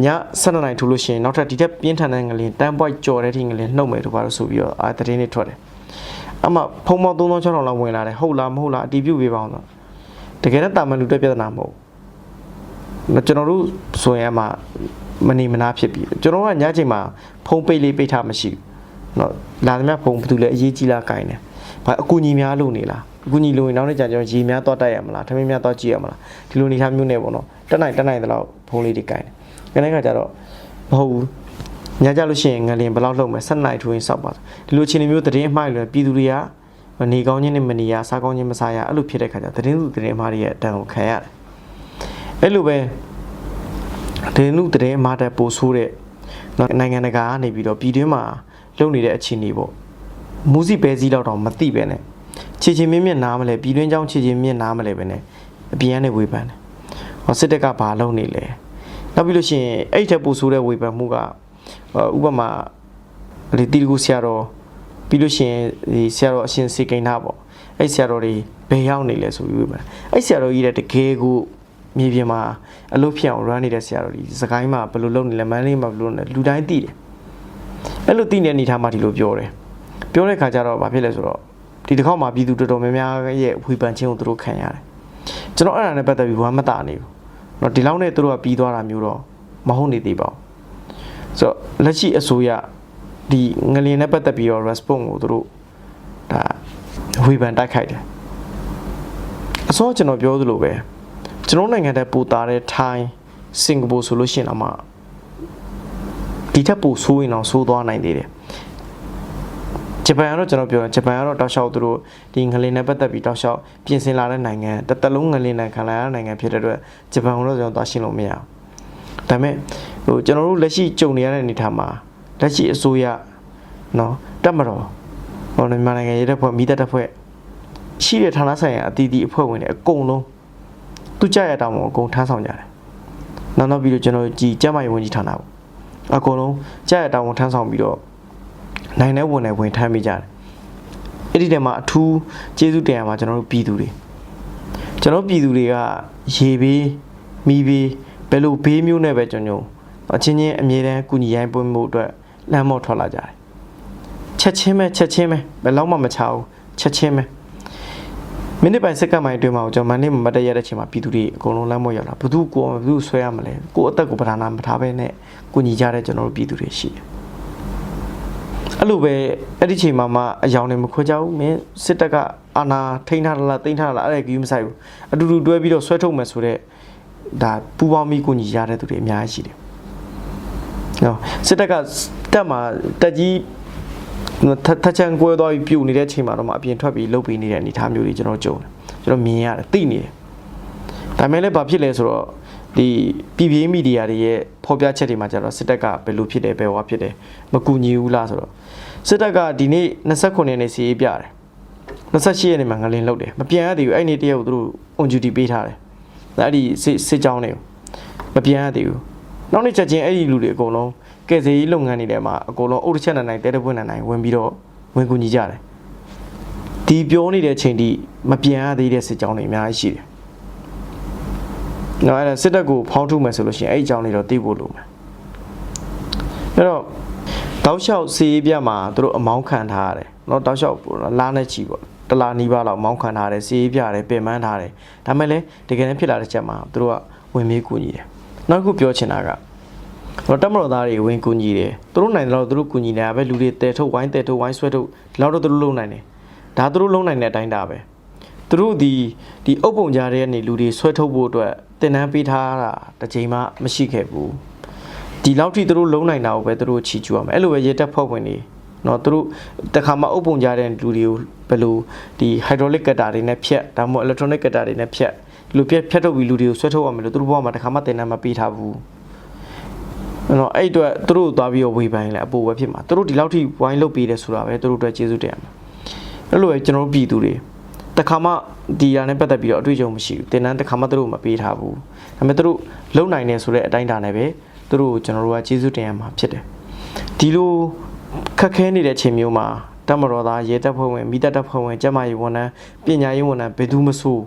ည7နိုင်ထူလို့ရှိရင်နောက်ထပ်ဒီထက်ပြင်းထန်တဲ့ငလင်တန်ပွိုက်ကြော်တဲ့ထိငလင်နှုတ်မယ်တို့ဘာလို့ဆိုပြီးတော့အာသတင်းတွေထွက်တယ်အမှဖုံပေါင်း3600လောက်ဝင်လာတယ်ဟုတ်လားမဟုတ်လားအတီးပြုတ်ပေးပါအောင်တော့တကယ်တော့တာမန်လူတွေပြဿနာမဟုတ်ကျွန်တော်တို့ဆိုရင်အမှမနေမနာဖြစ်ပြီကျွန်တော်ကညချိန်မှာဖုံးပိတ်လေးပိတ်ထားမရှိဘူး နော်လာသမျှဖုံဘယ်သူလဲအရေးကြီးလားကင်တယ်ဘာအကူညီများလို့နေလားအကူညီလို့ရင်နောက်နေ့ကျကျွန်တော်ရေများတော့တိုက်ရမလားထမင်းများတော့ကြည့်ရမလားဒီလိုနေထားမျိုးနဲ့ပေါ့နော်တက်နိုင်တက်နိုင်တဲ့လောက်ဖုံးလေးတွေကင်တယ်ခဏခါကျတော့မဟုတ်ဘူးညကြလို့ရှိရင်ငလင်ဘယ်လောက်လုံးမလဲဆက်နိုင်ထိုးရင်စောက်ပါဒီလိုချင်းမျိုးသတင်းအမှားတွေပြည်သူတွေကနေကောင်းချင်းနဲ့မနေရစားကောင်းချင်းမစားရအဲ့လိုဖြစ်တဲ့ခါကျသတင်းသူသတင်းအမှားတွေရဲ့အတန်ကိုခံရတယ်အဲ့လိုပဲသတင်းသူသတင်းအမှားတဲ့ပို့ဆိုးတဲ့နိုင်ငံတကာကနေပြီးတော့ပြည်တွင်းမှာ လုပ်နေတဲ့အခြေအနေပေါ့မူးစီပဲစီးတော့တော့မသိပဲနဲ့ခြေချင်းမြင့်မြင့်နားမလဲပြည်တွင်းချောင်းခြေချင်းမြင့်နားမလဲပဲနဲ့အပြင်းနဲ့ဝေဖန်တယ်ဟောစစ်တက်ကဘာလုပ်နေလဲနောက်ပြီးလို့ရှိရင်အဲ့ထက်ပိုဆိုးတဲ့ဝေဖန်မှုကဥပမာလေတီကူဆရာတော်ပြီးလို့ရှိရင်ဒီဆရာတော်အရှင်စေကိန်းသားပေါ့အဲ့ဆရာတော်တွေဘယ်ရောက်နေလဲဆိုပြီးဝေဖန်အဲ့ဆရာတော်ကြီးတဲ့တကယ်ကိုမြေပြင်မှာအလုပ်ဖြစ်အောင် run နေတဲ့ဆရာတော်ကြီးစကိုင်းမှာဘယ်လိုလုပ်နေလဲမန်းလေးမှာဘယ်လိုလုပ်နေလဲလူတိုင်းသိတယ် အဲ့လိုသိနေတဲ့အနေထားမှာဒီလိုပြောတယ်ပြောတဲ့ခါကျတော့ဘာဖြစ်လဲဆိုတော့ဒီတစ်ခေါက်မှာပြည်သူတော်တော်များများရဲ့ဝေဖန်ခြင်းကိုသူတို့ခံရတယ်ကျွန်တော်အဲ့ဒါနဲ့ပတ်သက်ပြီးဘာမှမတာနေဘူးเนาะဒီလောက်နဲ့သူတို့ကပြီးသွားတာမျိုးတော့မဟုတ်နေသေးပါဘူးဆိုတော့လက်ရှိအစိုးရ ဒီငလျင်နဲ့ပတ်သက်ပြီးတော့ response ကိုသူတို့ဒါဝေဖန်တိုက်ခိုက်တယ်အစောကျွန်တော်ပြောသလိုပဲကျွန်တော်နိုင်ငံတဲ့ပူတာတဲ့ထိုင်းစင်ကာပူဆိုလို့ရှိရင်တော့မှ ဒီထက်ပိုဆိုးရင်တော့ဆိုးသွားနိုင်သေးတယ်ဂျပန်ကတော့ကျွန်တော်ပြောဂျပန်ကတော့တောက်လျှောက်သူတို့ဒီငလင်နဲ့ပတ်သက်ပြီးတောက်လျှောက်ပြင်ဆင်လာတဲ့နိုင်ငံတစ်သက်လုံးငလင်နဲ့ခံလာရတဲ့နိုင်ငံဖြစ်တဲ့အတွက်ဂျပန်ကတော့ကျွန်တော်သွားရှင်းလို့မရဘူးဒါပေမဲ့ဟိုကျွန်တော်တို့လက်ရှိကြုံနေရတဲ့အနေအထားမှာလက်ရှိအစိုးရနော်တက်မတော်ဟိုမြန်မာနိုင်ငံရေးတပ်ဖွဲ့မိသက်တပ်ဖွဲ့ရှိတဲ့ဌာနဆိုင်ရာအသီးသီးအဖွဲ့ဝင်တွေအကုန်လုံးသူကြရတောင်အကုန်ထမ်းဆောင်ကြတယ်နောက်နောက်ပြီးတော့ကျွန်တော်ကြည်ကျမ်းမာရေးဝန်ကြီးဌာနပေါ့ အကုန်လုံးကြရတောင်ထမ်းဆောင်ပြီးတော့နိုင်တဲ့ဝင်နေဝင်ထမ်းမိကြတယ်အဲ့ဒီတည်းမှာအထူးကျေးဇူးတင်ရမှာကျွန်တော်တို့ပြည်သူတွေကျွန်တော်ပြည်သူတွေကရေဘေးမိဘေးဘယ်လိုဘေးမျိုးနဲ့ပဲကျွန်တော်အချင်းချင်းအမြဲတမ်းကုညီရိုင်းပွင့်မှုအတွက်လမ်းမော့ထွက်လာကြတယ်ချက်ချင်းပဲချက်ချင်းပဲဘယ်တော့မှမချဘူးချက်ချင်းပဲ မိနစ်ပိုင်းစက္ကန့်ပိုင်းအတွင်းမှာကျွန်တော်မန်နေမတရတဲ့အချိန်မှာပြည်သူတွေအကုန်လုံးလမ်းမော့ရောက်လာဘသူကိုဘသူဆွဲရမလဲကိုအသက်ကိုပဓာနာမထားဘဲနဲ့ကုညီကြတဲ့ကျွန်တော်တို့ပြည်သူတွေရှိတယ်အဲ့လိုပဲအဲ့ဒီချိန်မှာမှအယောင်တွေမခွဲကြဘူးမင်းစစ်တပ်ကအာဏာထိန်းထားလားတိန်းထားလားအဲ့ဒါကြီးမဆိုင်ဘူးအတူတူတွဲပြီးတော့ဆွဲထုတ်မယ်ဆိုတော့ဒါပူပေါင်းပြီးကိုညီရတဲ့သူတွေအများကြီးရှိတယ်နော်စစ်တပ်ကတက်မှာတက်ကြီး ထထချန်ကွဲသွားပြီးပြုတ်နေတဲ့ချိန်မှာတော့မှအပြင်ထွက်ပြီးလှုပ်ပြီးနေတဲ့အနေအထားမျိုးတွေကျွန်တော်ကြုံတယ်ကျွန်တော်မြင်ရတယ်သိနေတယ်ဒါမဲ့လည်းဘာဖြစ်လဲဆိုတော့ဒီပြည်ပြင်းမီဒီယာတွေရဲ့ဖော်ပြချက်တွေမှာကျတော့စစ်တပ်ကဘယ်လိုဖြစ်တယ်ဘယ်ဝါဖြစ်တယ်မကူညီဘူးလားဆိုတော့စစ်တပ်ကဒီနေ့29ရက်နေ့စီရေးပြတယ်28ရက်နေ့မှာငလင်လုတ်တယ်မပြန်ရသေးဘူးအဲ့နေ့တရက်ကိုသူတို့ on duty ပေးထားတယ်အဲ့ဒီစစ်စစ်ကြောင်းတွေကိုမပြန်ရသေးဘူးနောက်နေ့ချက်ချင်းအဲ့ဒီလူတွေအကုန်လုံး ကယ်ဆယ်ရေးလုပ်ငန်းတွေထဲမှာအကုန်လုံးအုတ်တစ်ချက်နဲ့နိုင်တဲတဲ့ပွင့်နဲ့နိုင်ဝင်ပြီးတော့ဝင်ကူညီကြတယ်ဒီပြောနေတဲ့အချိန်ထိမပြန်ရသေးတဲ့စစ်ကြောင်းတွေအများကြီးရှိတယ်နော်အဲ့ဒါစစ်တပ်ကိုဖောင်းထုတ်မယ်ဆိုလို့ရှိရင်အဲ့ဒီအကြောင်းလေးတော့သိဖို့လိုမယ်အဲ့တော့တောက်လျှောက်စီးပြမှာသူတို့အမောင်းခံထားရတယ်နော်တောက်လျှောက်လာနဲ့ချီပေါ့တလာနီးပါးလောက်မောင်းခံထားတယ်စီးပြတယ်ပြင်ပန်းထားတယ်ဒါမဲ့လည်းတကယ်နဲ့ဖြစ်လာတဲ့ချက်မှာသူတို့ကဝင်မေးကူညီတယ်နောက်တစ်ခုပြောချင်တာက တော့တက်မတော်သားတွေဝင်ကူညီတယ်သူတို့နိုင်တယ်လို့သူတို့ကူညီနေတာပဲလူတွေတဲထုတ်ဝိုင်းတဲထုတ်ဝိုင်းဆွဲထုတ်ဒီလောက်တော့သူတို့လုံနိုင်တယ်ဒါသူတို့လုံနိုင်တဲ့အတိုင်းဒါပဲသူတို့ဒီဒီအုပ်ပုံကြားတဲ့ကနေလူတွေဆွဲထုတ်ဖို့အတွက်တင်နန်းပေးထားတာတစ်ချိန်မှမရှိခဲ့ဘူး ဒီလောက်ထိသူတို့လုံးနိုင်တာကိုပဲသူတို့ချီကျူရမယ်အဲ့လိုပဲရေတက်ဖွဲ့ဝင်နေเนาะသူတို့တခါမှအုပ်ပုံကြတဲ့လူတွေကိုဘယ်လိုဒီ hydraulic cutter တွေနဲ့ဖြတ်ဒါမှမဟုတ် electronic cutter တွေနဲ့ဖြတ်ဒီလိုဖြတ်ဖြတ်ထုတ်ပြီးလူတွေကိုဆွဲထုတ်ရမယ်လို့သူတို့ဘဝမှာတခါမှတင်တန်းမပေးထားဘူး အဲ့တော့အဲ့အတွက်သူတို့သွားပြီးတော့ဝေဖန်ရင်လည်းအပိုပဲဖြစ်မှာသူတို့ဒီလောက်ထိဝိုင်းလုပ်ပေးတယ်ဆိုတာပဲသူတို့အတွက်ကျေးဇူးတင်ရမှာအဲ့လိုပဲကျွန်တော်တို့ပြည်သူတွေတခါမှဒီရနဲ့ပတ်သက်ပြီးတော့အတွေ့အကြုံမရှိဘူးတင်တန်းတခါမှသူတို့မပေးထားဘူးဒါပေမဲ့သူတို့လုံနိုင်တယ်ဆိုတဲ့အတိုင်းတာနဲ့ပဲသူတို့ကိုကျွန်တော်တို့ကကျေးဇူးတင်ရမှာဖြစ်တယ်ဒီလိုခက်ခဲနေတဲ့အချိန်မျိုးမှာတမတော်သားရဲတပ်ဖွဲ့ဝင်မိတပ်တပ်ဖွဲ့ဝင်ကျမကြီးဝန်ထမ်းပညာရေးဝန်ထမ်းဘယ်သူမဆို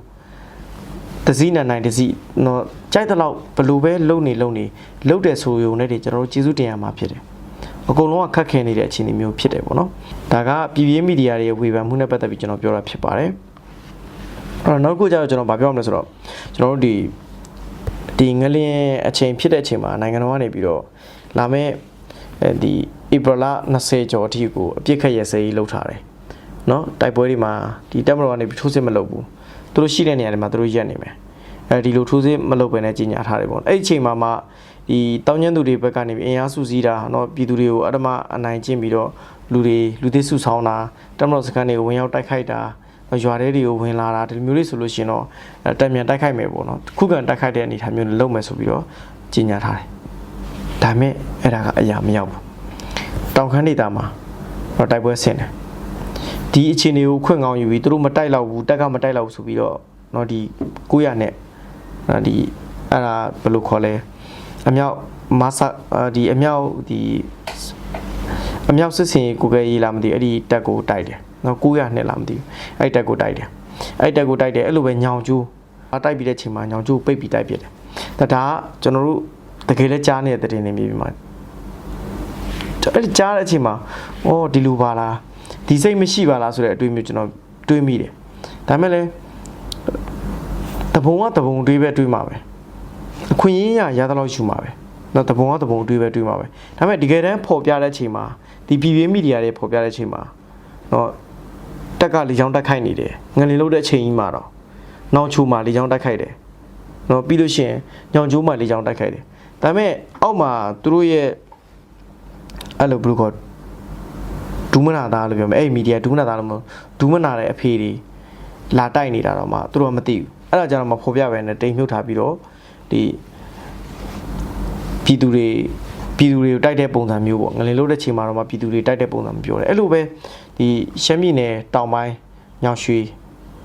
တစည်းနိုင်နိုင်တစည်းတော့ကြိုက်တဲ့လောက်ဘယ်လိုပဲလုံနေလုံနေလုံတယ်ဆိုရုံနဲ့တည်းကျွန်တော်တို့ကျေးဇူးတင်ရမှာဖြစ်တယ်အကုန်လုံးကခက်ခဲနေတဲ့အခြေအနေမျိုးဖြစ်တယ်ပေါ့နော်ဒါကပြည်ပြင်းမီဒီယာတွေရဲ့ဝေဖန်မှုနဲ့ပတ်သက်ပြီးကျွန်တော်ပြောတာဖြစ်ပါတယ်အဲ့တော့နောက်တစ်ခုကျတော့ကျွန်တော်ဗာပြောမလဲဆိုတော့ကျွန်တော်တို့ဒီဒီငလျင်အချိန်ဖြစ်တဲ့အချိန်မှာနိုင်ငံတော်ကနေပြီးတော့လာမဲ့အဲဒီဧပြီလ20ကျော်အထိကိုအပြစ်ခတ်ရစဲကြီးလှုပ်ထားတယ် နော်တိုက်ပွဲတွေမှာဒီတက်မတော်ကနေထိုးစစ်မလုပ်ဘူးသူတို့ရှိတဲ့နေရာတွေမှာသူတို့ရက်နေမယ်အဲဒီလိုထိုးစစ်မလုပ်ဘဲနဲ့ကြီးညာထားတယ်ပေါ့အဲ့ဒီအချိန်မှာမှဒီတောင်းကျမ်းသူတွေဘက်ကနေအင်အားစုစည်းတာနော်ပြည်သူတွေကိုအတ္တမအနိုင်ကျင့်ပြီးတော့လူတွေလူသစ်စုဆောင်းတာတက်မတော်စခန်းတွေကိုဝင်ရောက်တိုက်ခိုက်တာရွာတဲတွေကိုဝင်လာတာဒီလိုမျိုးလေးဆိုလို့ရှိရင်တော့တံမြန်တိုက်ခိုက်မယ်ပေါ့နော်ခုခံတိုက်ခိုက်တဲ့အနေအထားမျိုးလုပ်မယ်ဆိုပြီးတော့ကြီးညာထားတယ်ဒါမဲ့အဲ့ဒါကအရာမရောက်ဘူးတောင်ခမ်းဒေသမှာတော့တိုက်ပွဲဆင်တယ် ဒီအခြေအနေကိုခွင့်ကောင်းယူပြီးသူတို့မတိုက်တော့ဘူးတက်ကမတိုက်တော့ဘူးဆိုပြီးတော့เนาะဒီ900နဲ့ဒီအဲ့ဒါဘယ်လိုခေါ်လဲအမြောက်မဆာဒီအမြောက်ဒီအမြောက်စစ်စင်ကိုကဲရေးလာမသိအဲ့ဒီတက်ကိုတိုက်တယ်နော်900နှစ်လားမသိဘူးအဲ့တက်ကိုတိုက်တယ်အဲ့တက်ကိုတိုက်တယ်အဲ့လိုပဲညောင်ကျိုးတိုက်ပြီးတဲ့ချိန်မှာညောင်ကျိုးပိတ်ပြီးတိုက်ပြတယ်ဒါဒါကကျွန်တော်တို့တကယ်လဲကြားနေတဲ့တဲ့နေမြေပြီးမှာအဲ့ဒီကြားတဲ့အချိန်မှာအော်ဒီလိုပါလား ဒီစိတ်မရှိပါလားဆိုတဲ့အတွေ့အမျိုးကျွန်တော်တွေးမိတယ်ဒါမဲ့လဲတဘုံကတဘုံတွေးပဲတွေးမှာပဲအခွင့်အရေးရရသလောက်ယူမှာပဲနော်တဘုံကတဘုံတွေးပဲတွေးမှာပဲဒါပေမဲ့တကယ်တမ်းပေါ်ပြတဲ့အချိန်မှာဒီပြည်ပြည်မီဒီယာတွေဖော်ပြတဲ့အချိန်မှာတော့တက်ကလေချောင်းတက်ခိုက်နေတယ်ငလင်လို့တဲ့အချိန်ကြီးမှာတော့နောင်ချိုမှာလေချောင်းတက်ခိုက်တယ်နော်ပြီးလို့ရှိရင်ညောင်ချိုးမှာလေချောင်းတက်ခိုက်တယ်ဒါပေမဲ့အောက်မှာသူတို့ရဲ့အဲ့လိုဘယ်လိုခေါ် ဒူးမနာသားလို့ပြောမယ်အဲ့ဒီမီဒီယာဒူးမနာသားလို့မဟုတ်ဒူးမနာတဲ့အဖေတွေလာတိုက်နေတာတော့မှသူတို့ကမသိဘူးအဲ့ဒါကြတော့မဖော်ပြပဲနဲ့တိမ်မြုပ်ထားပြီးတော့ဒီ ပြည်သူတွေပြည်သူတွေကိုတိုက်တဲ့ပုံစံမျိုးပေါ့ငလင်လို့တဲ့ချိန်မှာတော့မှပြည်သူတွေတိုက်တဲ့ပုံစံမျိုးပြောတယ်အဲ့လိုပဲဒီရှမ်းပြည်နယ်တောင်ပိုင်းညောင်ရွှေ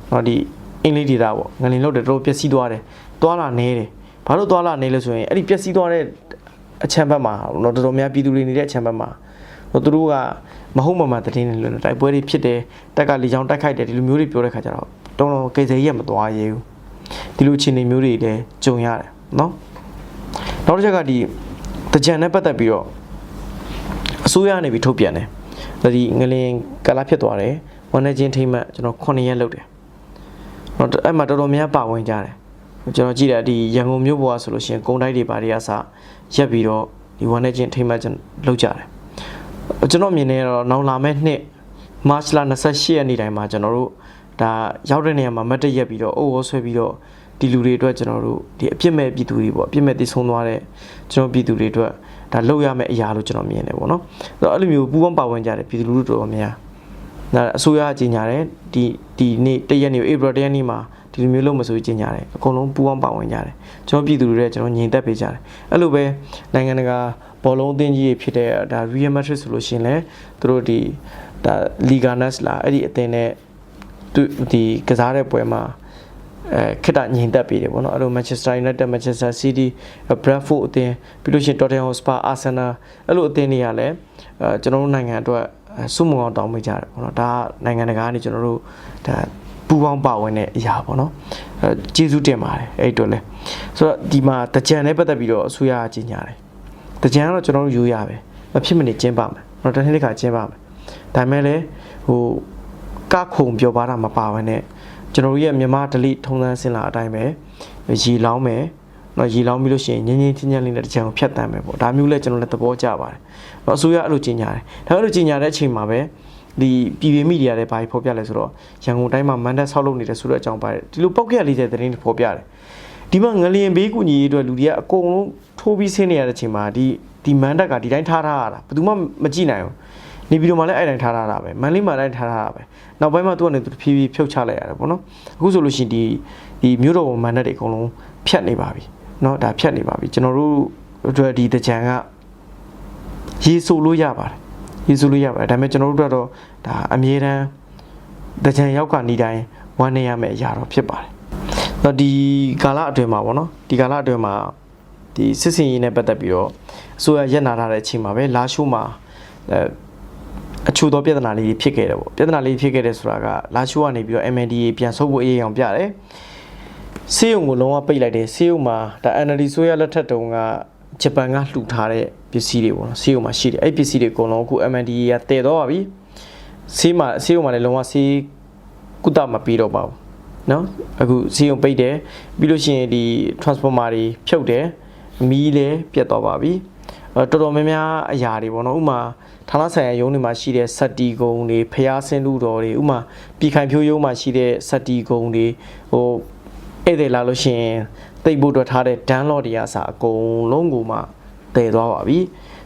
เนาะဒီအင်္ဂလိပ်ဒေသပေါ့ငလင်လို့တဲ့တော်တော်ပျက်စီးသွားတယ်သွားလာနေတယ်ဘာလို့သွားလာနေလဲဆိုရင်အဲ့ဒီပျက်စီးသွားတဲ့အချမ်းဘက်မှာเนาะတော်တော်များပြည်သူတွေနေတဲ့အချမ်းဘက်မှာ ဟိုသူတို့ကမဟုတ်မမှန်သတင်းတွေလွတ်တိုက်ပွဲတွေဖြစ်တယ်တက်ကလေချောင်းတိုက်ခိုက်တယ်ဒီလိုမျိုးတွေပြောတဲ့ခါကျတော့တုံတော့ကေစေကြီးကမသွားရဘူးဒီလိုအခြေအနေမျိုးတွေလည်းကြုံရတယ်နော်နောက်တစ်ချက်ကဒီတကြံနဲ့ပတ်သက်ပြီးတော့အစိုးရကနေပြီးထုတ်ပြန်တယ်ဒီငလင်ကလာဖြစ်သွားတယ်ဝန်နေချင်းထိမှကျွန်တော်9ရက်လောက်တယ်ဟောအဲ့မှာတော်တော်များပါဝင်ကြတယ်ကျွန်တော်ကြည့်တာဒီရန်ကုန်မြို့ပေါ်ကဆိုလို့ရှိရင်ကုန်တိုက်တွေဘာတွေကစရက်ပြီးတော့ဒီဝန်နေချင်းထိမှကျွန်တော်လောက်ကြတယ် ကျွန်တော်မြင်နေတော့နောက်လာမဲ့နှစ်မတ်လ28ရက်နေ့တိုင်းမှာကျွန်တော်တို့ဒါရောက်တဲ့နေရာမှာမတ်တရက်ပြီးတော့အိုးဝဆွဲပြီးတော့ဒီလူတွေအတွက်ကျွန်တော်တို့ဒီအပြစ်မဲ့ပြည်သူတွေပေါ့အပြစ်မဲ့တည်ဆုံးသွားတဲ့ကျွန်တော်ပြည်သူတွေအတွက်ဒါလုပ်ရမယ့်အရာလို့ကျွန်တော်မြင်တယ်ပေါ့နော်အဲ့တော့အဲ့လိုမျိုးပူးပေါင်းပါဝင်ကြတယ်ပြည်သူလူထုတော်တော်များဒါအစိုးရအကြီးညာတယ်ဒီဒီနေ့တရက်နေ့ April တရက်နေ့မှာ ဒီလိုမျိုးလုပ်မဆိုကြီးညာတယ်အကုန်လုံးပူးပေါင်းပါဝင်ကြတယ်ကျွန်တော်ပြည်သူတွေလည်းကျွန်တော်ညီသက်ပေးကြတယ်အဲ့လိုပဲနိုင်ငံတကာဘောလုံးအသင်းကြီးဖြစ်တဲ့ဒါ Real Madrid ဆိုလို့ရှိရင်လည်းသူတို့ဒီဒါ Liga NAS လာအဲ့ဒီအသင်းနဲ့သူဒီကစားတဲ့ပွဲမှာအဲခက်တာညင်တက်ပေးတယ်ပေါ့နော်အဲ့လို Manchester United Manchester City Bradford အသင်းပြီးလို့ရှိရင် Tottenham Hotspur Arsenal အဲ့လိုအသင်းတွေကလည်းအဲကျွန်တော်တို့နိုင်ငံအတွက်စုမအောင်တောင်းပေးကြတယ်ပေါ့နော်ဒါကနိုင်ငံတကာကနေကျွန်တော်တို့ဒါ ပူပေါင်းပါဝင်တဲ့အရာပေါ့နော်အဲကျေးဇူးတင်ပါတယ်အဲ့အတွက်လဲဆိုတော့ဒီမှာတကြံနဲ့ပတ်သက်ပြီးတော့အစိုးရကကြီးညာတယ်တကြံကတော့ကျွန်တော်တို့ယူရပဲမဖြစ်မနေကျင်းပါမယ်တော့တစ်နေ့တစ်ခါကျင်းပါမယ်ဒါပေမဲ့လည်းဟိုကခုံပြောပါတာမပါဘဲနဲ့ကျွန်တော်တို့ရဲ့မြန်မာဒလိထုံးစံစင်လာအတိုင်းပဲရီလောင်းမယ်နော်ရီလောင်းပြီးလို့ရှိရင်ငင်းငင်းချင်းချင်းလေးနဲ့တကြံကိုဖြတ်တမ်းမယ်ပေါ့ဒါမျိုးလဲကျွန်တော်လည်းသဘောကျပါတယ်တော့အစိုးရအဲ့လိုကြီးညာတယ်ဒါအဲ့လိုကြီးညာတဲ့အချိန်မှာပဲ ဒီပြည်ပြည်မီဒီယာတွေဘာကြီးဖော်ပြလဲဆိုတော့ရန်ကုန်တိုင်းမှာမန်ဒတ်ဆောက်လုပ်နေတဲ့ဆိုတဲ့အကြောင်းပါတယ်ဒီလိုပောက်ကရလေးတဲ့သတင်းတွေဖော်ပြတယ်ဒီမှာငလျင်ဘေးကူညီရေးအတွက်လူတွေကအကုန်လုံးထိုးပြီးဆင်းနေရတဲ့အချိန်မှာဒီဒီမန်ဒတ်ကဒီတိုင်းထားထားရတာဘယ်သူမှမကြည့်နိုင်ဘူးနေပြည်တော်မှာလည်းအဲ့တိုင်းထားထားတာပဲမန္တလေးမှာလည်းထားထားတာပဲနောက်ပိုင်းမှာသူကနေသူဖြည်းဖြည်းဖြုတ်ချလိုက်ရတယ်ပေါ့နော်အခုဆိုလို့ရှိရင်ဒီဒီမြို့တော်မန်ဒတ်တွေအကုန်လုံးဖြတ်နေပါပြီเนาะဒါဖြတ်နေပါပြီကျွန်တော်တို့အတွက်ဒီတကြံကရေဆိုလို့ရပါတယ် ရေဆိုလို့ရပါတယ်ဒါပေမဲ့ကျွန်တော်တို့တော့ဒါအမြဲတမ်းတကြံရောက်ကနေတိုင်းဝမ်းနေရမယ့်အရာတော့ဖြစ်ပါတယ်တော့ဒီကာလအတွင်းမှာပေါ့နော်ဒီကာလအတွင်းမှာဒီစစ်စင်ရေးနဲ့ပတ်သက်ပြီးတော့အစိုးရရက်နာထားတဲ့အချိန်မှာပဲလာရှိုးမှာအဲအချို့သောပြဿနာလေးတွေဖြစ်ခဲ့တယ်ပေါ့ပြဿနာလေးဖြစ်ခဲ့တယ်ဆိုတာကလာရှိုးကနေပြီးတော့ MNDA ပြန်ဆုပ်ဖို့အရေးအောင်ပြတယ်ဆေးရုံကိုလုံးဝပိတ်လိုက်တယ်ဆေးရုံမှာဒါ NLD ဆိုရလက်ထက်တုန်းက ဂျပန်ကလှူထားတဲ့ပစ္စည်းတွေပေါ့နော်ဆေးရုံမှာရှိတယ်အဲ့ပစ္စည်းတွေအကုန်လုံးအခု MND ကတည်တော့ပါပြီဆေးမှာဆေးရုံမှာလည်းလုံးဝဆေးကုသမပြီးတော့ပါဘူးနော်အခုဆေးရုံပိတ်တယ်ပြီးလို့ရှိရင်ဒီ transformer တွေဖြုတ်တယ်မီးလည်းပြတ်သွားပါပြီတော်တော်များများအရာတွေပေါ့နော်ဥမာဌာနဆိုင်ရာယုံတွေမှာရှိတဲ့စက်တီဂုံတွေဖျားဆင်းလူတော်တွေဥမာပြည်ခိုင်ဖြိုးယုံမှာရှိတဲ့စက်တီဂုံတွေဟိုဧည့်သည်လာလို့ရှိရင် တိတ်ဖို့အတွက်ထားတဲ့ဒန်းလော့တွေအစားအကုန်လုံးကိုမှတည်သွားပါပြီ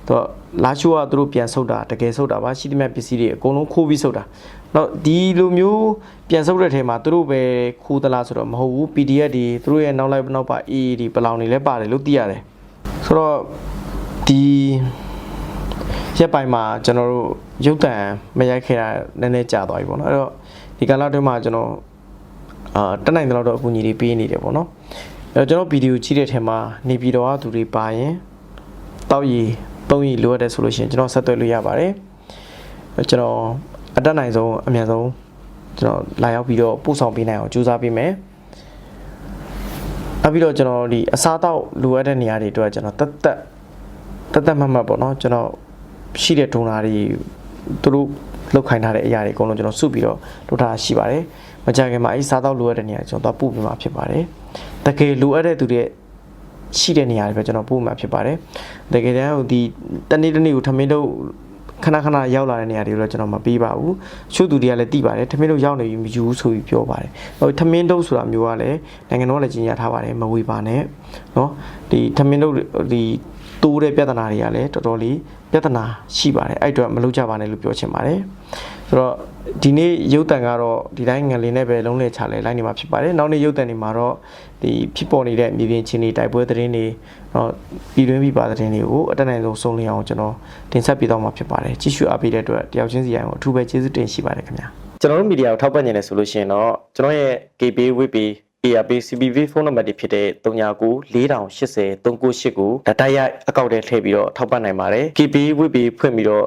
တော့လာချိုးကသူတို့ပြန်ဆုတ်တာတကယ်ဆုတ်တာပါရှိသမျှပစ္စည်းတွေအကုန်လုံးခိုးပြီးဆုတ်တာတော့ဒီလိုမျိုးပြန်ဆုတ်တဲ့ထဲမှာသူတို့ပဲခိုးသလားဆိုတော့မဟုတ်ဘူး PDF တွေသူတို့ရဲ့နောက်လိုက်နောက်ပါ AA တွေပလောင်တွေလည်းပါတယ်လို့သိရတယ်ဆိုတော့ဒီရက်ပိုင်းမှာကျွန်တော်တို့ရုပ်တံမရိုက်ခဲ့တာနည်းနည်းကြာသွားပြီပေါ့နော်အဲ့တော့ဒီကာလအတွင်းမှာကျွန်တော်အာတက်နိုင်တဲ့လောက်တော့အကူအညီတွေပေးနေတယ်ပေါ့နော်အဲ့တော့ ကျွန်တော်ဗီဒီယိုကြည့်တဲ့ထဲမှာနေပြည်တော်ကသူတွေပါရင်တောက်ရီသုံးရီလိုအပ်တယ်ဆိုလို့ရှိရင်ကျွန်တော်ဆက်သွယ်လို့ရပါတယ်ကျွန်တော်အတက်နိုင်ဆုံးအမြန်ဆုံးကျွန်တော်လာရောက်ပြီးတော့ပို့ဆောင်ပေးနိုင်အောင်ကြိုးစားပေးမယ်နောက်ပြီးတော့ကျွန်တော်ဒီအစားအသောက်လိုအပ်တဲ့နေရာတွေအတွက်ကျွန်တော်တက်တက်တက်တက်မတ်မတ်ပေါ့နော်ကျွန်တော်ရှိတဲ့ဒုံနာတွေသူတို့လောက်ခိုင်းထားတဲ့အရာတွေအကုန်လုံးကျွန်တော်စုပြီးတော့လုပ်ထားရှိပါတယ် မကြခင်မှာအဲ့စားတော့လိုအပ်တဲ့နေရာကျွန်တော်သွားပို့ပြမှာဖြစ်ပါတယ်တကယ်လိုအပ်တဲ့သူတွေရှိတဲ့နေရာတွေပဲကျွန်တော်ပို့မှာဖြစ်ပါတယ်တကယ်တမ်းဟိုဒီတနေ့တနေ့ကိုထမင်းတို့ ခဏခဏရောက်လာတဲ့နေရာတွေကိုတော့ကျွန်တော်မပေးပါဘူးချို့သူတွေကလည်းသိပါတယ်ထမင်းတို့ရောက်နေပြီမယူဘူးဆိုပြီးပြောပါတယ်ဟိုထမင်းတို့ဆိုတာမျိုးကလည်းနိုင်ငံတော်ကလည်းကြီးညာထားပါတယ်မဝေပါနဲ့เนาะဒီထမင်းတို့ဒီတိုးတဲ့ပြဿနာတွေကလည်းတော်တော်လေးပြဿနာရှိပါတယ်အဲ့အတော့မလုပ်ကြပါနဲ့လို့ပြောချင်ပါတယ်ဆိုတော့ ဒီနေ့ရုပ်တံကတော့ဒီတိုင်းငလင်းနဲ့ပဲလုံးလဲချလဲလိုက်နေမှာဖြစ်ပါတယ်နောက်နေ့ရုပ်တံတွေမှာတော့ဒီဖြစ်ပေါ်နေတဲ့မြေပြင်ချင်းတွေတိုက်ပွဲသတင်းတွေတော့ပြည်တွင်းပြည်ပသတင်းတွေကိုအတက်နိုင်ဆုံးစုံလင်အောင်ကျွန်တော်တင်ဆက်ပေးတော့မှာဖြစ်ပါတယ်ကြည့်ရှုအားပေးတဲ့အတွက်တယောက်ချင်းစီတိုင်းကိုအထူးပဲကျေးဇူးတင်ရှိပါတယ်ခင်ဗျာကျွန်တော်တို့မီဒီယာကိုထောက်ပံ့နေတယ်ဆိုလို့ရှိရင်တော့ကျွန်တော်ရဲ့ KB WP ARP CPV ဖုန်းနံပါတ်တွေဖြစ်တဲ့39 4080 398ကိုဒါတိုက်ရိုက်အကောင့်ထဲထည့်ပြီးတော့ထောက်ပံ့နိုင်ပါတယ် KB WP ဖွင့်ပြီးတော့